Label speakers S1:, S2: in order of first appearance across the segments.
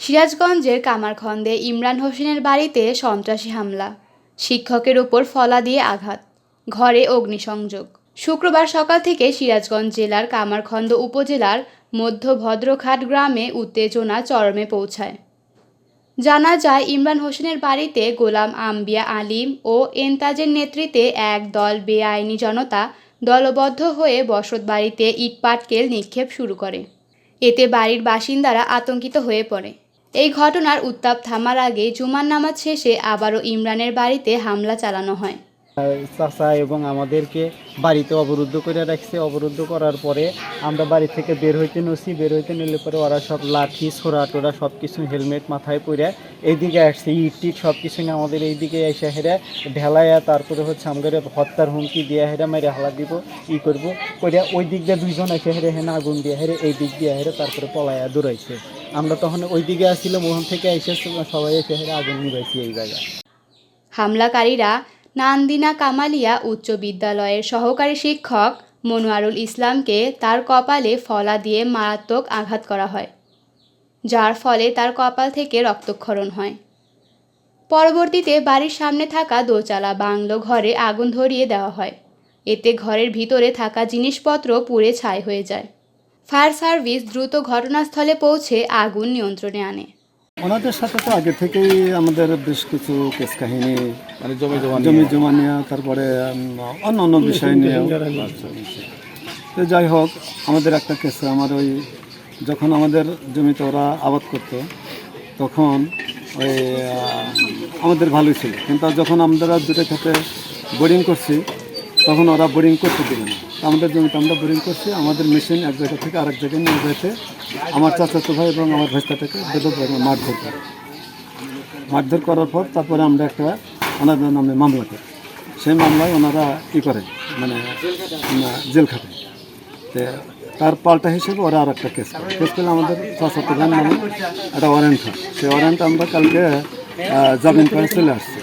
S1: সিরাজগঞ্জের কামারখন্দে ইমরান হোসেনের বাড়িতে সন্ত্রাসী হামলা। শিক্ষকের ওপর ফলা দিয়ে আঘাত। ঘরে অগ্নিসংযোগ। শুক্রবার সকাল থেকে সিরাজগঞ্জ জেলার কামারখন্দ উপজেলার মধ্য ভদ্রঘাট গ্রামে উত্তেজনা চরমে পৌঁছায়। জানা যায়, ইমরান হোসেনের বাড়িতে গোলাম আম্বিয়া আলিম ও এনতাজের নেতৃত্বে এক দল বেআইনি জনতা দলবদ্ধ হয়ে বসত বাড়িতে ইটপাটকেল নিক্ষেপ শুরু করে। এতে বাড়ির বাসিন্দারা আতঙ্কিত হয়ে পড়ে। এই ঘটনার উত্তাপ থামার আগে জুমার নামাজ শেষে আবারও ইমরানের বাড়িতে হামলা চালানো হয়।
S2: চাচা এবং আমাদেরকে বাড়িতে অবরুদ্ধ করে রাখছে। অবরুদ্ধ করার পরে আমরা বাড়ি থেকে বের হইতে নছি বের হইতে নিলে পরে ওরা সব লাঠি, ছোড়া টোরা সব কিছু হেলমেট মাথায় পরে এইদিকে আসছে। ইট টিট সব কিছু নিয়ে আমাদের এইদিকে এসে হেরে ঢেলাইয়া তারপরে হচ্ছে আমাদের হত্যার হুমকি দিয়ে হেরে মেরে হালা দিব, ই করব। করিয়া ওই দিক দিয়ে দুইজন এসে হেরে হেনে আগুন দিয়ে হেরে এই দিক দিয়ে হেরে তারপরে পলাইয়া দৌড়াইছে। আমরা তখন ওই দিকে আসছিলাম ওখান থেকে এসে সবাই এসে হেরে আগুন নিবাইছি এই জায়গায়।
S1: হামলাকারীরা নান্দিনা কামালিয়া উচ্চ বিদ্যালয়ের সহকারী শিক্ষক মনোয়ারুল ইসলামকে তার কপালে ফলা দিয়ে মারাত্মক আঘাত করা হয়, যার ফলে তার কপাল থেকে রক্তক্ষরণ হয়। পরবর্তীতে বাড়ির সামনে থাকা দোচালা বাংলো ঘরে আগুন ধরিয়ে দেওয়া হয়। এতে ঘরের ভিতরে থাকা জিনিসপত্র পুড়ে ছাই হয়ে যায়। ফায়ার সার্ভিস দ্রুত ঘটনাস্থলে পৌঁছে আগুন নিয়ন্ত্রণে আনে।
S3: ওনাদের সাথে তো আগে থেকেই আমাদের বেশ কিছু কেস কাহিনী
S4: মানে জমি জমা
S3: জমি জমা নেওয়া তারপরে অন্য অন্য বিষয় নিয়ে। তো যাই হোক আমাদের একটা কেস আমার ওই যখন আমাদের জমিতে ওরা আবাদ করতো তখন ওই আমাদের ভালোই ছিল। কিন্তু যখন আমরা দুটো ক্ষেত্রে বোরিং করছি তখন ওরা বোরিং করতে দিল না। আমাদের জমিতে আমরা বোরিং করছি, আমাদের মেশিন এক জায়গা থেকে আরেক জায়গায় নিয়ে যেতে আমার চাচাতো ভাই এবং আমার ভাইস্তাটাকে বেদক মারধর করে। মারধর করার পর তারপরে আমরা একটা ওনাদের নামে মামলা করি। সেই মামলায় ওনারা ই করে মানে জেল খাটে। তার পাল্টা হিসেবে ওরা আর একটা কেস করে। কেস করলে আমাদের চাচাতো ভাইয়ের নামে একটা ওয়ারেন্ট হয়। সেই ওয়ারেন্ট আমরা কালকে জামিন করে চলে আসছি।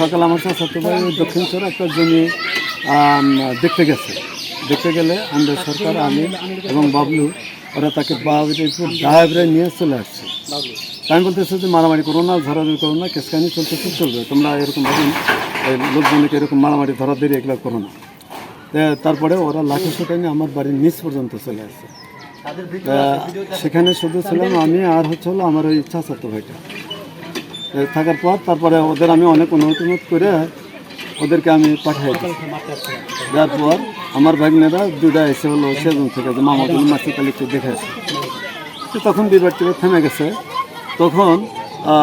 S3: সকালে আমার চাচাতো ভাই দক্ষিণ একটা জমি দেখতে গেছে। দেখতে গেলে আমাদের সরকার আমি এবং বাবলু ওরা তাকে ডায়াবরে নিয়ে চলে আসছে। আমি বলতেছি যে মারামারি করো না ধরাধরি করো না কেস কাহিনী চলতেছে চলবে। তোমরা এরকম ভাবে এই লোকজনকে এরকম মারামারি ধরাধরি এগুলো করো না। তারপরে ওরা লাঠি সোটা নিয়ে আমার বাড়ির নিচ পর্যন্ত চলে আসছে। সেখানে শুধু ছিলাম আমি আর হচ্ছে হলো আমার ওই চাচাতো ভাইটা। এ, থাকার পর তারপরে ওদের আমি অনেক অনুমতি করে ওদেরকে আমি পাঠাই দিই যার পর আমার ভাগ্নেরা দুটা এসে হলো সেজন থেকে যে মামাগুলো মাছি কালিকে দেখে আসে তখন বিবাদ টিবাদ থেমে গেছে। তখন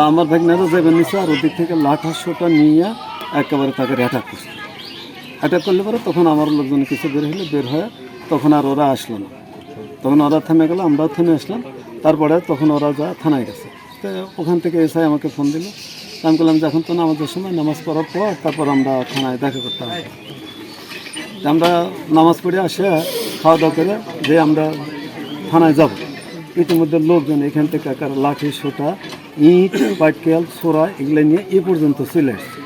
S3: আমার ভাগ্নেরা যাবেন নিচে আর ওদিক থেকে লাঠা লাঠাশোটা নিয়ে একেবারে তাকে অ্যাটাক করছে। অ্যাটাক করলে পরে তখন আমার লোকজন কিছু বের হলে বের হয়ে তখন আর ওরা আসলো না। তখন ওরা থেমে গেল, আমরাও থেমে আসলাম। তারপরে তখন ওরা যা থানায় গেছে। তো ওখান থেকে এসে আমাকে ফোন দিল। আমি বললাম যে এখন তো নামাজের সময় নামাজ পড়ার পর তারপর আমরা থানায় দেখা করতে হবে। আমরা নামাজ পড়ে আসে, খাওয়া দাওয়া করে যে আমরা থানায় যাব। ইতিমধ্যে লোকজন এখান থেকে একার লাঠি, সোটা, ইট, পাটকেল, সোরা এগুলো নিয়ে এ পর্যন্ত চলে আসছে।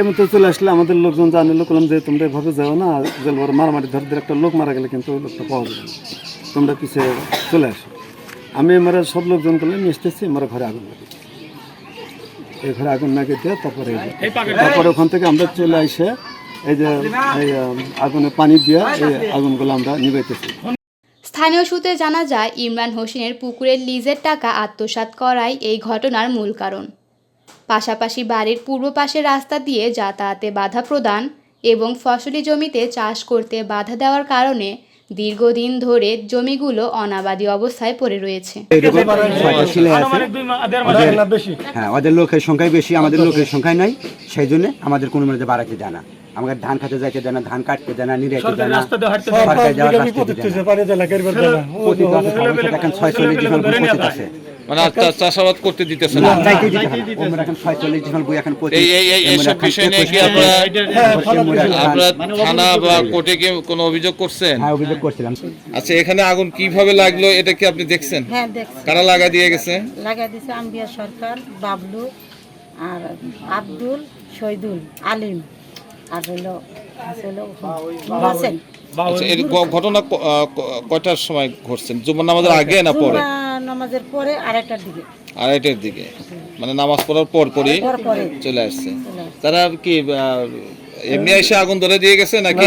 S3: এমন তো চলে আসলে আমাদের লোকজন জানিল করলাম যে, তোমরা এভাবে যাও না, জেলবার মারামারি ধর ধরে একটা লোক মারা গেলে কিন্তু ওই লোকটা পাওয়া যাবে তোমরা পিছিয়ে চলে আসো। আমি আমরা সব লোকজন করলে নিয়ে এসতেছি আমরা ঘরে আগুন এই ঘরে আগুন না দিয়ে তারপরে তারপরে ওখান থেকে আমরা চলে আসে এই যে এই আগুনে পানি দিয়ে এই আগুনগুলো আমরা নিবাইতেছি।
S1: স্থানীয় সূত্রে জানা যায় ইমরান হোসেনের পুকুরের লিজের টাকা আত্মসাৎ করাই এই ঘটনার মূল কারণ। পাশাপাশি বাড়ির পূর্ব পাশের রাস্তা দিয়ে যাতায়াতে বাধা প্রদান এবং ফসলি জমিতে চাষ করতে বাধা দেওয়ার কারণে দীর্ঘদিন ধরে জমিগুলো অনাবাদি অবস্থায় পড়ে রয়েছে।
S5: হ্যাঁ ওদের লোকের সংখ্যাই বেশি আমাদের লোকের সংখ্যাই নাই। সেই জন্য আমাদের কোনো মধ্যে বাড়াতে দেয় না। আমাকে ধান খাতে যাইতে দেয় না ধান কাটতে দেয় না নিরাইতে দেয় না সরকারি যাওয়ার রাস্তা এখন আছে
S4: মানে চাষাবাদ করতে দিতেছে
S5: না। হয় এখন বই এখন
S4: এইসব বিষয় নিয়ে কি আপনারা থানা বা কোর্টে কি কোনো অভিযোগ করছেন?
S5: হ্যাঁ অভিযোগ করছিলাম।
S4: আচ্ছা এখানে আগুন কীভাবে লাগল এটা কি আপনি দেখছেন?
S6: হ্যাঁ দেখছি।
S4: কারা লাগা দিয়ে গেছে?
S6: লাগাই দিছে আম্বিয়া সরকার বাবলু আর আব্দুল শহীদুল আলিম। আর হইল হইল
S4: আচ্ছা ঘ- ঘটনা কয়টার সময় ঘটছেন জুমার নামাজের আগে না পরে?
S6: নামাজের পরে আড়াইটার দিকে।
S4: আড়াইটার দিকে। মানে নামাজ পড়ার পর পরই চলে আসছে। তারা কি এমনি এসে আগুন ধরে দিয়ে গেছে নাকি?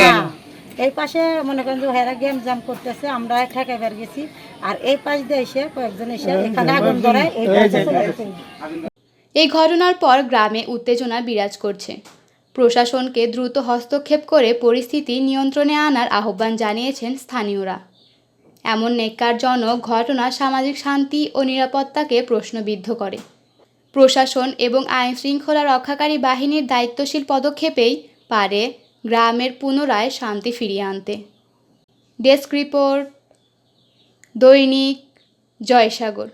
S6: এই পাশে মনে করেন যে হেরা গেম জাম করতেছে আমরা ঠেকাইবার গেছি। আর এই পাশ দিয়ে এসে কয়েকজন এসে এখানে আগুন ধরায় এই।
S1: এই ঘটনার পর গ্রামে উত্তেজনা বিরাজ করছে। প্রশাসনকে দ্রুত হস্তক্ষেপ করে পরিস্থিতি নিয়ন্ত্রণে আনার আহ্বান জানিয়েছেন স্থানীয়রা। এমন নেককারজনক ঘটনা সামাজিক শান্তি ও নিরাপত্তাকে প্রশ্নবিদ্ধ করে। প্রশাসন এবং আইন শৃঙ্খলা রক্ষাকারী বাহিনীর দায়িত্বশীল পদক্ষেপেই পারে গ্রামের পুনরায় শান্তি ফিরিয়ে আনতে। ডেস্ক রিপোর্ট, দৈনিক জয়সাগর।